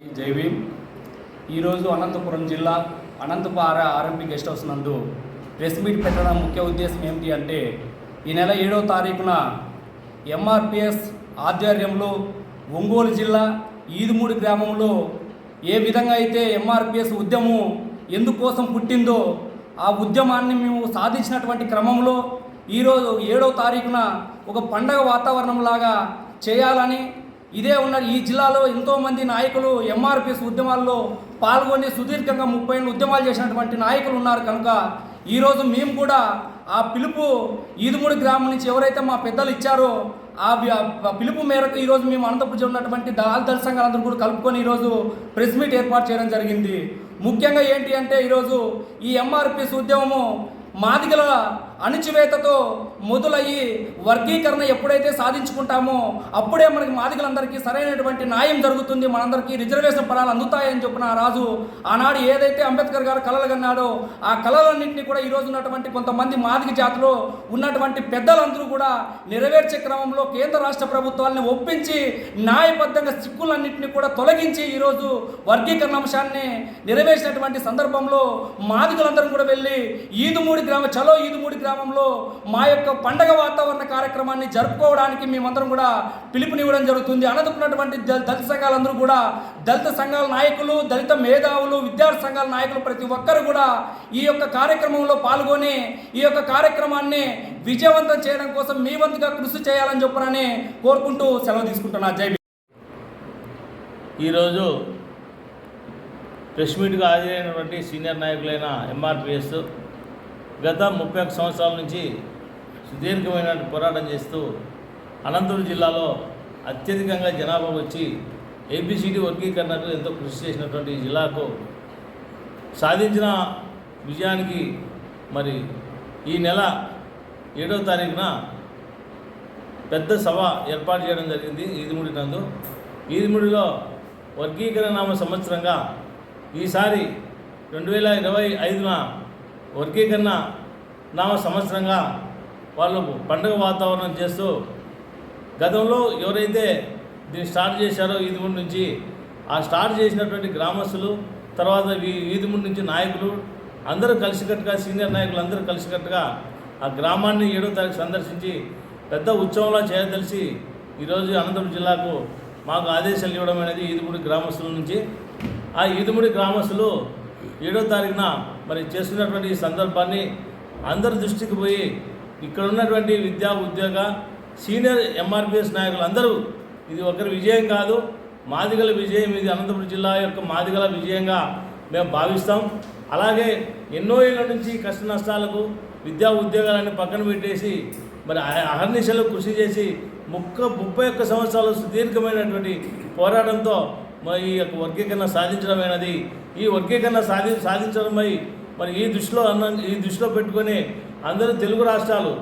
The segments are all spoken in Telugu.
జై భీమ్. ఈరోజు అనంతపురం జిల్లా అనంతపార ఆర్ఎంపీ గెస్ట్ హౌస్ నందు ప్రెస్ మీట్ పెట్టడం ముఖ్య ఉద్దేశం ఏమిటి అంటే ఈ నెల ఏడవ తారీఖున ఎంఆర్పిఎస్ ఆధ్వర్యంలో ఒంగోలు జిల్లా ఈదుమూడి గ్రామంలో ఏ విధంగా అయితే ఎంఆర్పిఎస్ ఉద్యమం ఎందుకోసం పుట్టిందో ఆ ఉద్యమాన్ని మేము సాధించినటువంటి క్రమంలో ఈరోజు ఏడవ తారీఖున ఒక పండగ వాతావరణంలాగా చేయాలని ఇదే ఉన్న ఈ జిల్లాలో ఎంతోమంది నాయకులు ఎంఆర్పిఎస్ ఉద్యమాల్లో పాల్గొని సుదీర్ఘంగా ముప్పై ఏళ్ళు ఉద్యమాలు చేసినటువంటి నాయకులు ఉన్నారు కనుక ఈరోజు మేము కూడా ఆ పిలుపు ఈదుమూడి గ్రామం నుంచి ఎవరైతే మా పెద్దలు ఇచ్చారో ఆ పిలుపు మేరకు ఈరోజు మేము అనంతపురం ఉన్నటువంటి దళాల దళ సంఘాలందరూ కూడా కలుపుకొని ఈరోజు ప్రెస్ మీట్ ఏర్పాటు చేయడం జరిగింది. ముఖ్యంగా ఏంటి అంటే ఈరోజు ఈ ఎంఆర్పిఎస్ ఉద్యమము మాదిగల అణిచివేతతో మొదలయ్యి వర్గీకరణ ఎప్పుడైతే సాధించుకుంటామో అప్పుడే మనకి మాదిగలందరికీ సరైనటువంటి న్యాయం జరుగుతుంది. మనందరికీ రిజర్వేషన్ ఫలాలు అందుతాయని చెప్పిన ఆ రాజు ఆనాడు ఏదైతే అంబేద్కర్ గారు కలలు కన్నాడో ఆ కళలన్నింటినీ కూడా ఈరోజు ఉన్నటువంటి కొంతమంది మాదిగ జాతిలో ఉన్నటువంటి పెద్దలందరూ కూడా నెరవేర్చే క్రమంలో కేంద్ర రాష్ట్ర ప్రభుత్వాలను ఒప్పించి న్యాయబద్ధంగా సిక్కులన్నింటినీ కూడా తొలగించి ఈరోజు వర్గీకరణ అంశాన్ని నెరవేర్చినటువంటి సందర్భంలో మాదిగలందరం కూడా వెళ్ళి ఈదుమూడి గ్రామ చలో ఈదుమూడి గ్రామంలో మా యొక్క పండగ వాతావరణ కార్యక్రమాన్ని జరుపుకోవడానికి మేమందరం కూడా పిలుపునివ్వడం జరుగుతుంది. అనదుకున్నటువంటి దళిత సంఘాలందరూ కూడా దళిత సంఘాల నాయకులు దళిత మేధావులు విద్యార్థి సంఘాల నాయకులు ప్రతి ఒక్కరు కూడా ఈ యొక్క కార్యక్రమంలో పాల్గొని ఈ యొక్క కార్యక్రమాన్ని విజయవంతం చేయడం కోసం మీ వంతుగా కృషి చేయాలని చెప్పనని కోరుకుంటూ సెలవు తీసుకుంటున్నా. జై ఈరోజు ప్రెస్ మీట్గా హాజరైనటువంటి సీనియర్ నాయకులైన ఎంఆర్పిఎస్ గత ముప్పై ఒక్క సంవత్సరాల నుంచి సుదీర్ఘమైన పోరాటం చేస్తూ అనంతపురం జిల్లాలో అత్యధికంగా జనాభా వచ్చి ఏబిసిడి వర్గీకరణకు ఎంతో కృషి చేసినటువంటి జిల్లాకు సాధించిన విజయానికి మరి ఈ నెల ఏడవ తారీఖున పెద్ద సభ ఏర్పాటు చేయడం జరిగింది ఈదిముడి నందు. ఈదిముడిలో వర్గీకరణ నామ సంవత్సరంగా ఈసారి రెండు వేల ఇరవై ఐదున వర్గీకరణ నామ సంవత్సరంగా వాళ్ళు పండుగ వాతావరణం చేస్తూ గతంలో ఎవరైతే దీన్ని స్టార్ట్ చేశారో ఈదిముడి నుంచి ఆ స్టార్ట్ చేసినటువంటి గ్రామస్తులు తర్వాత ఈ- ఈదిముడి నుంచి నాయకులు అందరూ కలిసికట్టుగా సీనియర్ నాయకులు అందరూ కలిసికట్టుగా ఆ గ్రామాన్ని ఏడో తారీఖు సందర్శించి పెద్ద ఉత్సవంలా చేయదలిసి ఈరోజు అనంతపురం జిల్లాకు మాకు ఆదేశాలు ఇవ్వడం అనేది ఈదుముడి గ్రామస్తుల నుంచి. ఆ ఈదుముడి గ్రామస్తులు ఏడో తారీఖున మరి చేస్తున్నటువంటి ఈ సందర్భాన్ని అందరి దృష్టికి పోయి ఇక్కడ ఉన్నటువంటి విద్యా ఉద్యోగ సీనియర్ ఎంఆర్పిఎస్ నాయకులు అందరూ ఇది ఒకరి విజయం కాదు మాదిగల విజయం ఇది అనంతపురం జిల్లా యొక్క మాదిగల విజయంగా మేము భావిస్తాం. అలాగే ఎన్నో ఏళ్ళ నుంచి కష్ట నష్టాలకు విద్యా ఉద్యోగాలన్నీ పక్కన పెట్టేసి మరి అహర్నిశలు కృషి చేసి ముక్క ముప్పై ఒక్క సంవత్సరాలు సుదీర్ఘమైనటువంటి పోరాటంతో మరి ఈ యొక్క వర్గీకరణ సాధించడమైనది ఈ వర్గీకరణ సాధి సాధించడమై మరి ఈ దృష్టిలో అన్న ఈ దృష్టిలో పెట్టుకొని అందరూ తెలుగు రాష్ట్రాలు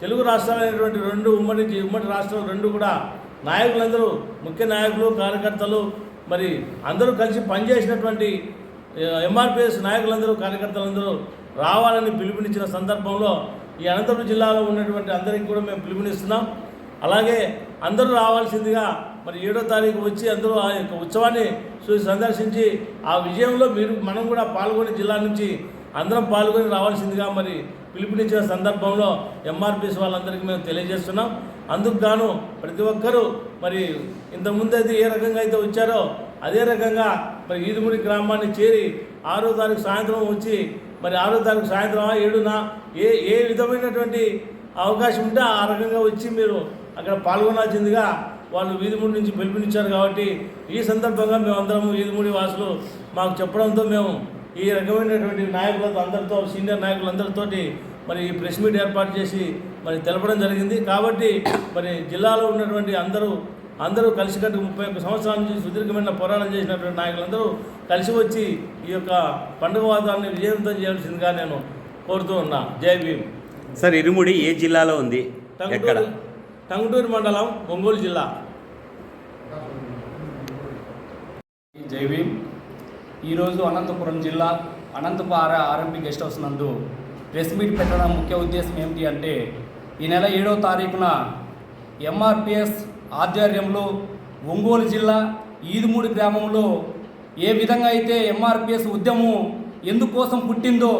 తెలుగు రాష్ట్రాలైనటువంటి రెండు ఉమ్మడి ఉమ్మడి రాష్ట్రాలు రెండు కూడా నాయకులందరూ ముఖ్య నాయకులు కార్యకర్తలు మరి అందరూ కలిసి పనిచేసినటువంటి ఎంఆర్పిఎస్ నాయకులందరూ కార్యకర్తలందరూ రావాలని పిలుపునిచ్చిన సందర్భంలో ఈ అనంతపురం జిల్లాలో ఉన్నటువంటి అందరికీ కూడా మేము పిలుపునిస్తున్నాం. అలాగే అందరూ రావాల్సిందిగా మరి ఏడో తారీఖు వచ్చి అందరూ ఆ యొక్క ఉత్సవాన్ని చూసి సందర్శించి ఆ విజయంలో మీరు మనం కూడా పాల్గొని జిల్లా నుంచి అందరం పాల్గొని రావాల్సిందిగా మరి పిలుపునిచ్చిన సందర్భంలో ఎంఆర్పిఎస్ వాళ్ళందరికీ మేము తెలియజేస్తున్నాం. అందుకు గాను ప్రతి ఒక్కరూ మరి ఇంతకుముందు అయితే ఏ రకంగా అయితే వచ్చారో అదే రకంగా మరి ఈదుముడి గ్రామాన్ని చేరి ఆరో తారీఖు సాయంత్రం వచ్చి మరి ఆరో తారీఖు సాయంత్రం ఏడున ఏ ఏ విధమైనటువంటి అవకాశం ఉంటే ఆ రకంగా వచ్చి మీరు అక్కడ పాల్గొనాల్సిందిగా వాళ్ళు వీధిముడి నుంచి పిలుపునిచ్చారు కాబట్టి ఈ సందర్భంగా మేమందరం వీధిముడి వాసులు మాకు చెప్పడంతో మేము ఈ రకమైనటువంటి నాయకులతో అందరితో సీనియర్ నాయకులందరితోటి మరి ఈ ప్రెస్ మీట్ ఏర్పాటు చేసి మరి తెలపడం జరిగింది. కాబట్టి మరి జిల్లాలో ఉన్నటువంటి అందరూ అందరూ కలిసికట్టు ముప్పై ఒక్క సంవత్సరాల నుంచి సుదీర్ఘమైన పోరాటం చేసినటువంటి నాయకులందరూ కలిసి వచ్చి ఈ యొక్క పండుగ వాతావరణాన్ని విజయవంతం చేయాల్సిందిగా నేను కోరుతూ ఉన్నా. జై భీమ్. సార్ ఇరుముడి ఏ జిల్లాలో ఉంది? ఎక్కడ? టంగుటూరు మండలం ఒంగోలు జిల్లా. జై భీమ్. ఈరోజు అనంతపురం జిల్లా అనంతపుర ఆర్ఎంపీ గెస్ట్ హౌస్ నందు ప్రెస్ మీట్ పెట్టడం ముఖ్య ఉద్దేశం ఏమిటి అంటే ఈ నెల ఏడవ తారీఖున ఎంఆర్పిఎస్ ఆధ్వర్యంలో ఒంగోలు జిల్లా ఈదుమూడి గ్రామంలో ఏ విధంగా అయితే ఎంఆర్పిఎస్ ఉద్యమం ఎందుకోసం పుట్టిందో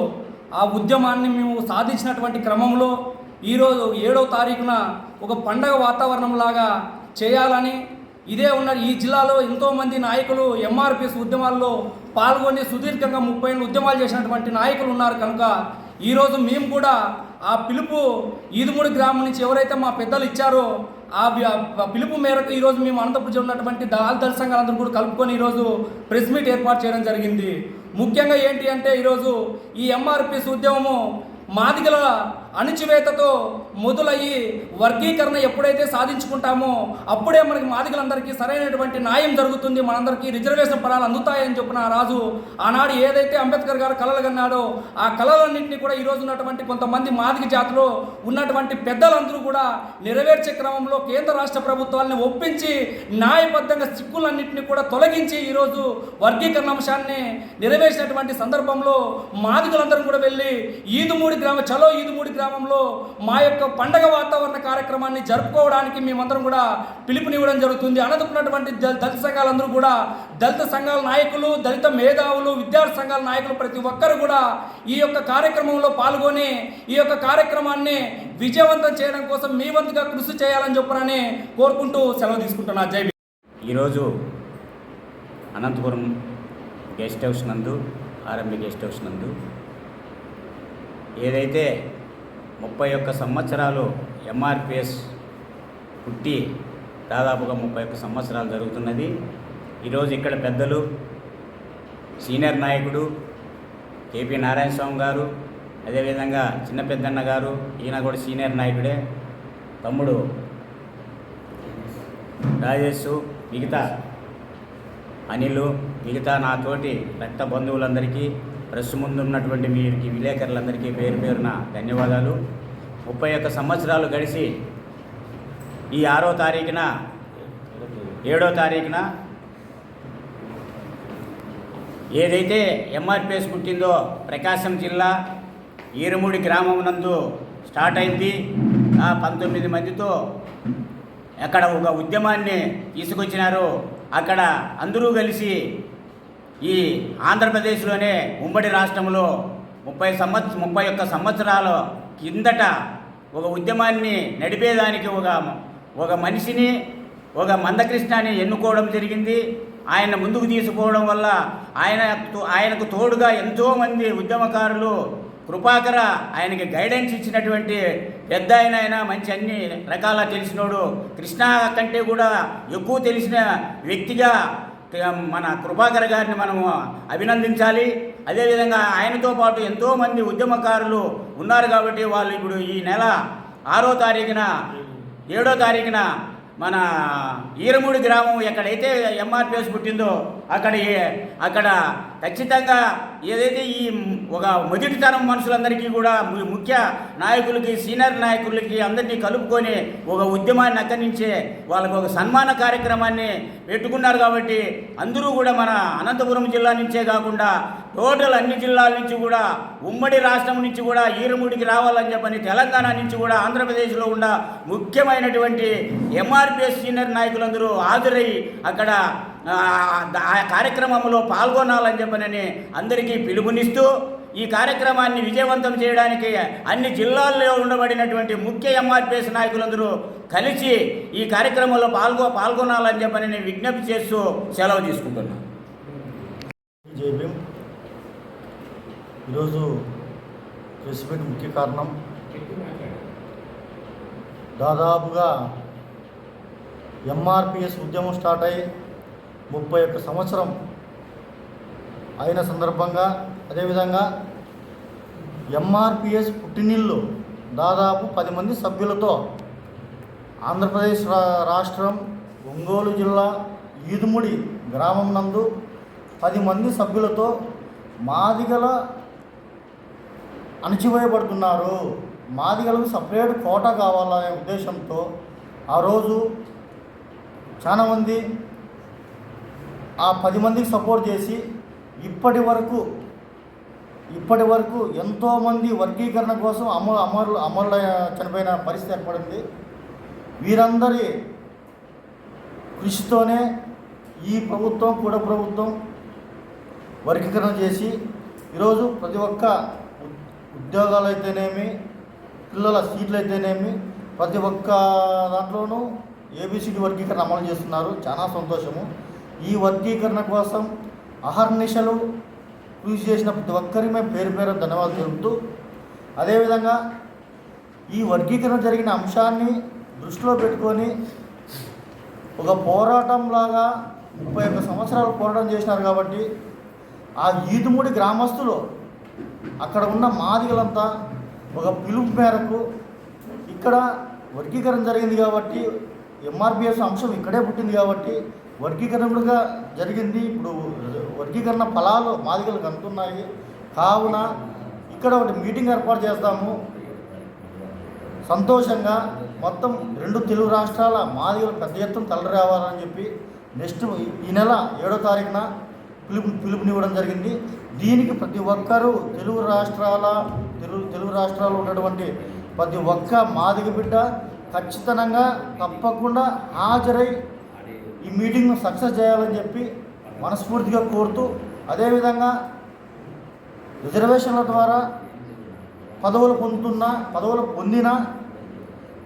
ఆ ఉద్యమాన్ని మేము సాధించినటువంటి క్రమంలో ఈరోజు ఏడవ తారీఖున ఒక పండగ వాతావరణం లాగా చేయాలని ఇదే ఉన్న ఈ జిల్లాలో ఎంతోమంది నాయకులు ఎంఆర్పిఎస్ ఉద్యమాల్లో పాల్గొని సుదీర్ఘంగా ముప్పై ఉద్యమాలు చేసినటువంటి నాయకులు ఉన్నారు కనుక ఈరోజు మేము కూడా ఆ పిలుపు ఈదుమూడి గ్రామం నుంచి ఎవరైతే మా పెద్దలు ఇచ్చారో ఆ పిలుపు మేరకు ఈరోజు మేము అనంతపురం ఉన్నటువంటి దాల్ దళ సంఘాలందరూ కూడా కలుపుకొని ఈరోజు ప్రెస్ మీట్ ఏర్పాటు చేయడం జరిగింది. ముఖ్యంగా ఏంటి అంటే ఈరోజు ఈ ఎంఆర్పిఎస్ ఉద్యమము మాదిగల అణిచివేతతో మొదలయ్యి వర్గీకరణ ఎప్పుడైతే సాధించుకుంటామో అప్పుడే మనకి మాదిగలందరికీ సరైనటువంటి న్యాయం జరుగుతుంది. మనందరికీ రిజర్వేషన్ ఫలాలు అందుతాయని చెప్పిన రాజు ఆనాడు ఏదైతే అంబేద్కర్ గారు కలలు కన్నాడో ఆ కళలన్నింటినీ కూడా ఈరోజు ఉన్నటువంటి కొంతమంది మాదిగ జాతిలో ఉన్నటువంటి పెద్దలందరూ కూడా నెరవేర్చే క్రమంలో కేంద్ర రాష్ట్ర ప్రభుత్వాలను ఒప్పించి న్యాయబద్ధంగా సిక్కులన్నింటినీ కూడా తొలగించి ఈరోజు వర్గీకరణ అంశాన్ని నెరవేర్చినటువంటి సందర్భంలో మాదిగలందరం కూడా వెళ్ళి ఈదుమూడి గ్రామ చలో ఈదుమూడి గ్రామంలో మా యొక్క పండగ వాతావరణ కార్యక్రమాన్ని జరుపుకోవడానికి మేమందరం కూడా పిలుపునివ్వడం జరుగుతుంది. అనంతపున్నటువంటి దళిత సంఘాలందరూ కూడా దళిత సంఘాల నాయకులు దళిత మేధావులు విద్యార్థి సంఘాల నాయకులు ప్రతి ఒక్కరు కూడా ఈ యొక్క కార్యక్రమంలో పాల్గొని ఈ యొక్క కార్యక్రమాన్ని విజయవంతం చేయడం కోసం మీ వంతుగా కృషి చేయాలని చెప్పనని కోరుకుంటూ సెలవు తీసుకుంటున్నా. జై ఈరోజు అనంతపురం గెస్ట్ హౌస్ నందు ఆర్ఎంబి గెస్ట్ హౌస్ నందు ఏదైతే ముప్పై ఒక్క సంవత్సరాలు ఎంఆర్పిఎస్ పుట్టి దాదాపుగా ముప్పై ఒక్క సంవత్సరాలు జరుగుతున్నది. ఈరోజు ఇక్కడ పెద్దలు సీనియర్ నాయకుడు కేపీ నారాయణ స్వామి గారు అదేవిధంగా చిన్న పెద్దన్న గారు ఈయన కూడా సీనియర్ నాయకుడే తమ్ముడు రాజేష్ మిగతా అనిలు మిగతా నా తోటి రక్త బంధువులందరికీ ప్రెస్ ముందు ఉన్నటువంటి మీరికి విలేకరులందరికీ పేరు పేరున ధన్యవాదాలు. ముప్పై ఒక్క సంవత్సరాలు గడిచి ఈ ఆరో తారీఖున ఏడో తారీఖున ఏదైతే ఎంఆర్పిఎస్ పుట్టిందో ప్రకాశం జిల్లా ఈరముడి గ్రామం నందు స్టార్ట్ అయింది. ఆ పంతొమ్మిది మందితో అక్కడ ఒక ఉద్యమాన్ని తీసుకొచ్చినారు. అక్కడ అందరూ కలిసి ఈ ఆంధ్రప్రదేశ్లోనే ఉమ్మడి రాష్ట్రంలో ముప్పై సంవత్స ముప్పై ఒక్క సంవత్సరాల కిందట ఒక ఉద్యమాన్ని నడిపేదానికి ఒక ఒక మనిషిని ఒక మందకృష్ణాన్ని ఎన్నుకోవడం జరిగింది. ఆయన ముందుకు తీసుకోవడం వల్ల ఆయన ఆయనకు తోడుగా ఎంతోమంది ఉద్యమకారులు కృపాకర ఆయనకి గైడెన్స్ ఇచ్చినటువంటి పెద్ద ఆయన ఆయన మంచి అన్ని రకాల తెలిసినోడు. కృష్ణ కంటే కూడా ఎక్కువ తెలిసిన వ్యక్తిగా మన కృపాకర్ గారిని మనము అభినందించాలి. అదేవిధంగా ఆయనతో పాటు ఎంతోమంది ఉద్యమకారులు ఉన్నారు కాబట్టి వాళ్ళు ఇప్పుడు ఈ నెల ఆరో తారీఖున ఏడో తారీఖున మన ఈరమూడి గ్రామం ఎక్కడైతే ఎంఆర్పిఎస్ పుట్టిందో అక్కడ అక్కడ ఖచ్చితంగా ఏదైతే ఈ ఒక మొదటితరం మనుషులందరికీ కూడా ముఖ్య నాయకులకి సీనియర్ నాయకులకి అందరినీ కలుపుకొని ఒక ఉద్యమాన్ని అక్కడి నుంచే వాళ్ళకు ఒక సన్మాన కార్యక్రమాన్ని పెట్టుకున్నారు కాబట్టి అందరూ కూడా మన అనంతపురం జిల్లా నుంచే కాకుండా టోటల్ అన్ని జిల్లాల నుంచి కూడా ఉమ్మడి రాష్ట్రం నుంచి కూడా ఈరుముడికి రావాలని చెప్పని తెలంగాణ నుంచి కూడా ఆంధ్రప్రదేశ్లో ఉన్న ముఖ్యమైనటువంటి ఎంఆర్పిఎస్ సీనియర్ నాయకులందరూ హాజరై అక్కడ ఆ, కార్యక్రమంలో పాల్గొనాలని చెప్పనని అందరికీ పిలుపునిస్తూ ఈ కార్యక్రమాన్ని విజయవంతం చేయడానికి అన్ని జిల్లాల్లో ఉండబడినటువంటి ముఖ్య ఎంఆర్పిఎస్ నాయకులందరూ కలిసి ఈ కార్యక్రమంలో పాల్గొ పాల్గొనాలని చెప్పని నేను విజ్ఞప్తి చేస్తూ సెలవు తీసుకుంటున్నాను జై ఈరోజు ప్రెస్ మీట్ ముఖ్య కారణం. దాదాపుగా ఎంఆర్పిఎస్ ఉద్యమం స్టార్ట్ అయ్యి ముప్పై ఒక్క సంవత్సరం అయిన సందర్భంగా అదేవిధంగా ఎంఆర్పిఎస్ పుట్టినిల్లు దాదాపు పది మంది సభ్యులతో ఆంధ్రప్రదేశ్ రాష్ట్రం ఒంగోలు జిల్లా ఈదుముడి గ్రామం నందు పది మంది సభ్యులతో మాదిగల అణచివేయబడుతున్నారు. మాదిగలకు సపరేట్ కోట కావాలనే ఉద్దేశంతో ఆ రోజు చాలామంది ఆ పది మందికి సపోర్ట్ చేసి ఇప్పటి వరకు ఇప్పటి వరకు ఎంతోమంది వర్గీకరణ కోసం అమ అమరులు అమరుల చనిపోయిన పరిస్థితి ఏర్పడింది. వీరందరి కృషితోనే ఈ ప్రభుత్వం కూడా ప్రభుత్వం వర్గీకరణ చేసి ఈరోజు ప్రతి ఒక్క ఉద్యోగాలు అయితేనేమి పిల్లల సీట్లు అయితేనేమి ప్రతి ఒక్క దాంట్లోనూ ఏబిసిడి వర్గీకరణ అమలు చేస్తున్నారు. చాలా సంతోషము. ఈ వర్గీకరణ కోసం అహర్నిశలు కృషి చేసిన ప్రతి ఒక్కరికి మేము పేరు పేరు ధన్యవాదాలు తెలుపుతూ అదేవిధంగా ఈ వర్గీకరణ జరిగిన అంశాన్ని దృష్టిలో పెట్టుకొని ఒక పోరాటంలాగా ముప్పై ఒక్క సంవత్సరాలు పోరాటం చేసినారు కాబట్టి ఆ ఈదుముడి గ్రామస్తులు అక్కడ ఉన్న మాదిగలంతా ఒక పిలుపు మేరకు ఇక్కడ వర్గీకరణ జరిగింది కాబట్టి ఎంఆర్పిఎస్ అంశం ఇక్కడే పుట్టింది కాబట్టి వర్గీకరణ కూడా జరిగింది. ఇప్పుడు వర్గీకరణ ఫలాలు మాదిగలకు అందుతున్నాయి. కావున ఇక్కడ ఒకటి మీటింగ్ ఏర్పాటు చేస్తాము. సంతోషంగా మొత్తం రెండు తెలుగు రాష్ట్రాల మాదిగలు పెద్ద ఎత్తున తలరావాలని చెప్పి నెక్స్ట్ ఈ నెల ఏడో తారీఖున పిలుపు పిలుపునివ్వడం జరిగింది. దీనికి ప్రతి ఒక్కరూ తెలుగు రాష్ట్రాల తెలుగు తెలుగు రాష్ట్రాల్లో ఉన్నటువంటి ప్రతి ఒక్క మాదిగ బిడ్డ ఖచ్చితంగా తప్పకుండా హాజరై ఈ మీటింగ్ను సక్సెస్ చేయాలని చెప్పి మనస్ఫూర్తిగా కోరుతూ అదేవిధంగా రిజర్వేషన్ల ద్వారా పదవులు పొందుతున్న పదవులు పొందిన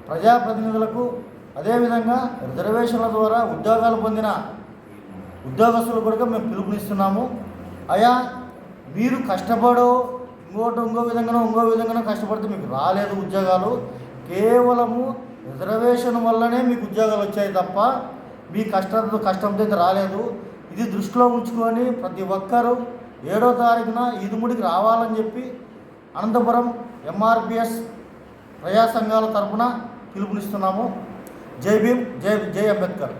ప్రజాప్రతినిధులకు అదేవిధంగా రిజర్వేషన్ల ద్వారా ఉద్యోగాలు పొందిన ఉద్యోగస్తులు కూడా మేము పిలుపునిస్తున్నాము. అయా మీరు కష్టపడో ఇంకోటి ఇంకో విధంగానో ఇంకో విధంగానో కష్టపడితే మీకు రాలేదు ఉద్యోగాలు. కేవలము రిజర్వేషన్ వల్లనే మీకు ఉద్యోగాలు వచ్చాయి తప్ప మీ కష్టం కష్టంతో అయితే రాలేదు. ఇది దృష్టిలో ఉంచుకొని ప్రతి ఒక్కరూ ఏడో తారీఖున ఈదుముడికి రావాలని చెప్పి అనంతపురం ఎంఆర్పిఎస్ ప్రజా సంఘాల తరఫున పిలుపునిస్తున్నాము. జై భీమ్ జై జై అంబేద్కర్.